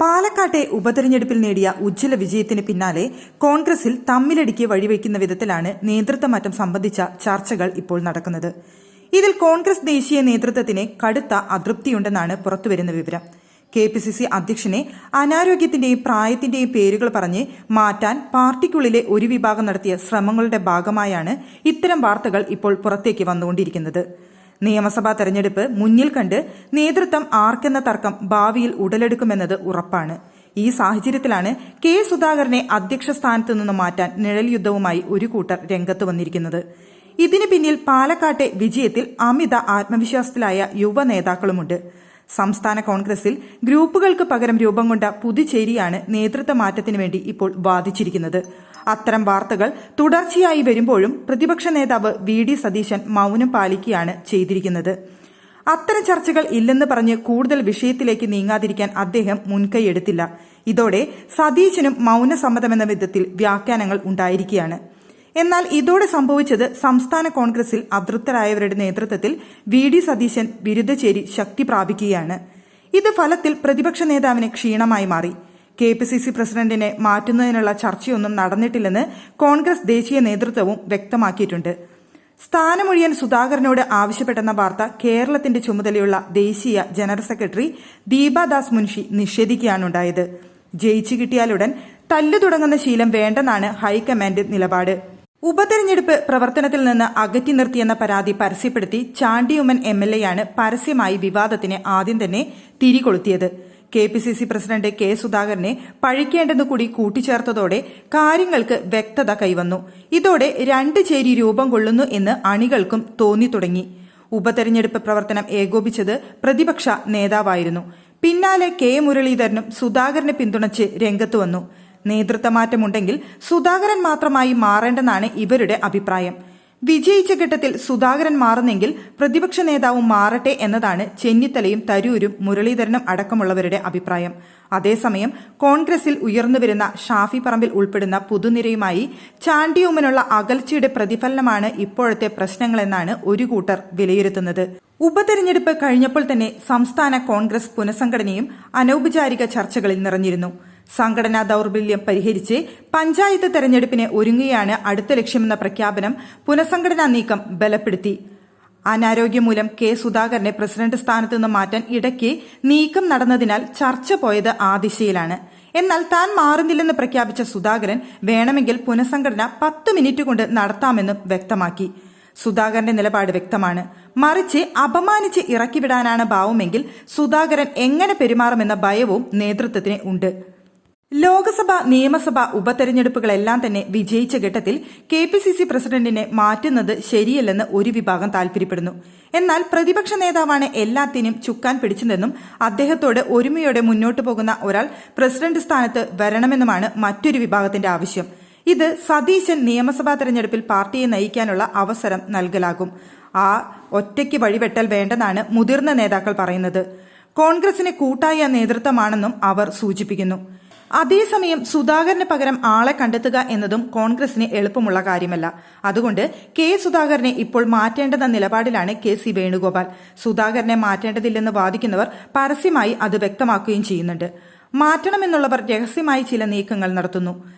പാലക്കാട്ടെ ഉപതെരഞ്ഞെടുപ്പിൽ നേടിയ ഉജ്ജ്വല വിജയത്തിന് പിന്നാലെ കോൺഗ്രസിൽ തമ്മിലടിക്ക് വഴിവെക്കുന്ന വിധത്തിലാണ് നേതൃത്വമാറ്റം സംബന്ധിച്ച ചർച്ചകൾ ഇപ്പോൾ നടക്കുന്നത്. ഇതിൽ കോൺഗ്രസ് ദേശീയ നേതൃത്വത്തിന് കടുത്ത അതൃപ്തിയുണ്ടെന്നാണ് പുറത്തുവരുന്ന വിവരം. കെ പി സി സി അധ്യക്ഷനെ അനാരോഗ്യത്തിന്റെയും പ്രായത്തിന്റെയും പേരുകൾ പറഞ്ഞ് മാറ്റാൻ പാർട്ടിക്കുള്ളിലെ ഒരു വിഭാഗം നടത്തിയ ശ്രമങ്ങളുടെ ഭാഗമായാണ് ഇത്തരം വാർത്തകൾ ഇപ്പോൾ പുറത്തേക്ക് വന്നുകൊണ്ടിരിക്കുന്നത്. നിയമസഭാ തെരഞ്ഞെടുപ്പ് മുന്നിൽ കണ്ട് നേതൃത്വം ആർക്കെന്ന തർക്കം ഭാവിയിൽ ഉടലെടുക്കുമെന്നത് ഉറപ്പാണ്. ഈ സാഹചര്യത്തിലാണ് കെ സുധാകരനെ അധ്യക്ഷ സ്ഥാനത്ത് നിന്ന് മാറ്റാൻ നിഴൽ യുദ്ധവുമായി ഒരു കൂട്ടർ രംഗത്ത് വന്നിരിക്കുന്നത്. ഇതിന് പിന്നിൽ പാലക്കാട്ടെ വിജയത്തിൽ അമിത ആത്മവിശ്വാസത്തിലായ യുവ നേതാക്കളുമുണ്ട്. സംസ്ഥാന കോൺഗ്രസിൽ ഗ്രൂപ്പുകൾക്ക് പകരം രൂപം കൊണ്ട പുതുച്ചേരിയാണ് നേതൃത്വ മാറ്റത്തിനു വേണ്ടി ഇപ്പോൾ വാദിച്ചിരിക്കുന്നത്. അത്തരം വാർത്തകൾ തുടർച്ചയായി വരുമ്പോഴും പ്രതിപക്ഷ നേതാവ് വി ഡി സതീശൻ മൗനം പാലിക്കുകയാണ് ചെയ്തിരിക്കുന്നത്. അത്തരം ചർച്ചകൾ ഇല്ലെന്ന് പറഞ്ഞ് കൂടുതൽ വിഷയത്തിലേക്ക് നീങ്ങാതിരിക്കാൻ അദ്ദേഹം മുൻകൈയെടുത്തില്ല ഇതോടെ സതീശനും മൗനസമ്മതമെന്ന വിധത്തിൽ വ്യാഖ്യാനങ്ങൾ ഉണ്ടായിരിക്കുകയാണ്. എന്നാൽ ഇതോടെ സംഭവിച്ചത് സംസ്ഥാന കോൺഗ്രസിൽ അതൃപ്തരായവരുടെ നേതൃത്വത്തിൽ വി ഡി സതീശൻ വിരുദ്ധചേരി ശക്തി പ്രാപിക്കുകയാണ്. ഇത് ഫലത്തിൽ പ്രതിപക്ഷ നേതാവിന് ക്ഷീണമായി മാറി. കെ പി സി സി പ്രസിഡന്റിനെ മാറ്റുന്നതിനുള്ള ചർച്ചയൊന്നും നടന്നിട്ടില്ലെന്ന് കോൺഗ്രസ് ദേശീയ നേതൃത്വവും വ്യക്തമാക്കിയിട്ടുണ്ട്. സ്ഥാനമൊഴിയാൻ സുധാകരനോട് ആവശ്യപ്പെട്ടെന്ന വാർത്ത കേരളത്തിന്റെ ചുമതലയുള്ള ദേശീയ ജനറൽ സെക്രട്ടറി ദീപാദാസ് മുൻഷി നിഷേധിക്കുകയാണുണ്ടായത്. ജയിച്ചു കിട്ടിയാലുടൻ തല്ലു തുടങ്ങുന്ന ശീലം വേണ്ടെന്നാണ് ഹൈക്കമാൻഡ് നിലപാട്. ഉപതെരഞ്ഞെടുപ്പ് പ്രവർത്തനത്തിൽ നിന്ന് അകറ്റി നിർത്തിയെന്ന പരാതി പരസ്യപ്പെടുത്തി ചാണ്ടിയുമ്മൻ എം എൽ എയാണ് പരസ്യമായി വിവാദത്തിന് ആദ്യം തന്നെ തിരികൊളുത്തിയത്. K P C C president K സുധാകരനെ പഴിക്കേണ്ടെന്ന് കൂടി കൂട്ടിച്ചേർത്തതോടെ കാര്യങ്ങൾക്ക് വ്യക്തത കൈവന്നു. ഇതോടെ രണ്ട് ചേരി രൂപം കൊള്ളുന്നു എന്ന് അണികൾക്കും തോന്നി തുടങ്ങി. ഉപതെരഞ്ഞെടുപ്പ് പ്രവർത്തനം ഏകോപിച്ചത് പ്രതിപക്ഷ നേതാവായിരുന്നു. പിന്നാലെ കെ മുരളീധരനും സുധാകരനെ പിന്തുണച്ച് രംഗത്ത് വന്നു. നേതൃത്വമാറ്റമുണ്ടെങ്കിൽ സുധാകരൻ മാത്രമായി മാറേണ്ടെന്നാണ് ഇവരുടെ അഭിപ്രായം. വിജയിച്ച ഘട്ടത്തിൽ സുധാകരൻ മാറുന്നെങ്കിൽ പ്രതിപക്ഷ നേതാവും മാറട്ടെ എന്നതാണ് ചെന്നിത്തലയും തരൂരും മുരളീധരനും അടക്കമുള്ളവരുടെ അഭിപ്രായം അതേസമയം കോൺഗ്രസിൽ ഉയർന്നുവരുന്ന ഷാഫി പറമ്പിൽ ഉൾപ്പെടുന്ന പുതുനിരയുമായി ചാണ്ടിയൂമനുള്ള അകൽച്ചയുടെ പ്രതിഫലനമാണ് ഇപ്പോഴത്തെ പ്രശ്നങ്ങളെന്നാണ് ഒരു കൂട്ടർ വിലയിരുത്തുന്നത്. ഉപതെരഞ്ഞെടുപ്പ് കഴിഞ്ഞപ്പോൾ തന്നെ സംസ്ഥാന കോൺഗ്രസ് പുനഃസംഘടനയും അനൌപചാരിക ചർച്ചകളിൽ നിറഞ്ഞിരുന്നു. സംഘടനാ ദൌർബല്യം പരിഹരിച്ച് പഞ്ചായത്ത് തെരഞ്ഞെടുപ്പിന് ഒരുങ്ങുകയാണ് അടുത്ത ലക്ഷ്യമെന്ന പ്രഖ്യാപനം പുനഃസംഘടനാ നീക്കം ബലപ്പെടുത്തി. അനാരോഗ്യം മൂലം കെ സുധാകരനെ പ്രസിഡന്റ് സ്ഥാനത്ത് നിന്ന് മാറ്റാൻ ഇടയ്ക്ക് നീക്കം നടന്നതിനാൽ ചർച്ച പോയത് ആ ദിശയിലാണ് എന്നാൽ താൻ മാറുന്നില്ലെന്ന് പ്രഖ്യാപിച്ച സുധാകരൻ വേണമെങ്കിൽ പുനഃസംഘടന പത്ത് മിനിറ്റ് കൊണ്ട് നടത്താമെന്നും വ്യക്തമാക്കി. സുധാകരന്റെ നിലപാട് വ്യക്തമാണ്. മറിച്ച് അപമാനിച്ച് ഇറക്കിവിടാനാണ് ഭാവമെങ്കിൽ സുധാകരൻ എങ്ങനെ പെരുമാറുമെന്ന ഭയവും നേതൃത്വത്തിന് ഉണ്ട്. ലോക്സഭ നിയമസഭ ഉപതെരഞ്ഞെടുപ്പുകളെല്ലാം തന്നെ വിജയിച്ച ഘട്ടത്തിൽ കെ പി സി സി പ്രസിഡന്റിനെ മാറ്റുന്നത് ശരിയല്ലെന്ന് ഒരു വിഭാഗം താൽപര്യപ്പെടുന്നു. എന്നാൽ പ്രതിപക്ഷ നേതാവാണ് എല്ലാത്തിനും ചുക്കാൻ പിടിച്ചതെന്നും അദ്ദേഹത്തോട് ഒരുമയോടെ മുന്നോട്ടു പോകുന്ന ഒരാൾ പ്രസിഡന്റ് സ്ഥാനത്ത് വരണമെന്നുമാണ് മറ്റൊരു വിഭാഗത്തിന്റെ ആവശ്യം. ഇത് സതീശൻ നിയമസഭാ തെരഞ്ഞെടുപ്പിൽ പാർട്ടിയെ നയിക്കാനുള്ള അവസരം നൽകലാകും. ആ ഒറ്റയ്ക്ക് വഴിവെട്ടൽ വേണ്ടെന്നാണ് മുതിർന്ന നേതാക്കൾ പറയുന്നത്. കോൺഗ്രസിന് കൂട്ടായ നേതൃത്വമാണെന്നും അവർ സൂചിപ്പിക്കുന്നു. അതേസമയം സുധാകരന് പകരം ആളെ കണ്ടെത്തുക എന്നതും കോൺഗ്രസിന് എളുപ്പമുള്ള കാര്യമല്ല. അതുകൊണ്ട് കെ സുധാകരനെ ഇപ്പോൾ മാറ്റേണ്ടെന്ന നിലപാടിലാണ് കെ സി വേണുഗോപാൽ. സുധാകരനെ മാറ്റേണ്ടതില്ലെന്ന് വാദിക്കുന്നവർ പരസ്യമായി അത് വ്യക്തമാക്കുകയും ചെയ്യുന്നുണ്ട്. മാറ്റണമെന്നുള്ളവർ രഹസ്യമായി ചില നീക്കങ്ങൾ നടത്തുന്നു.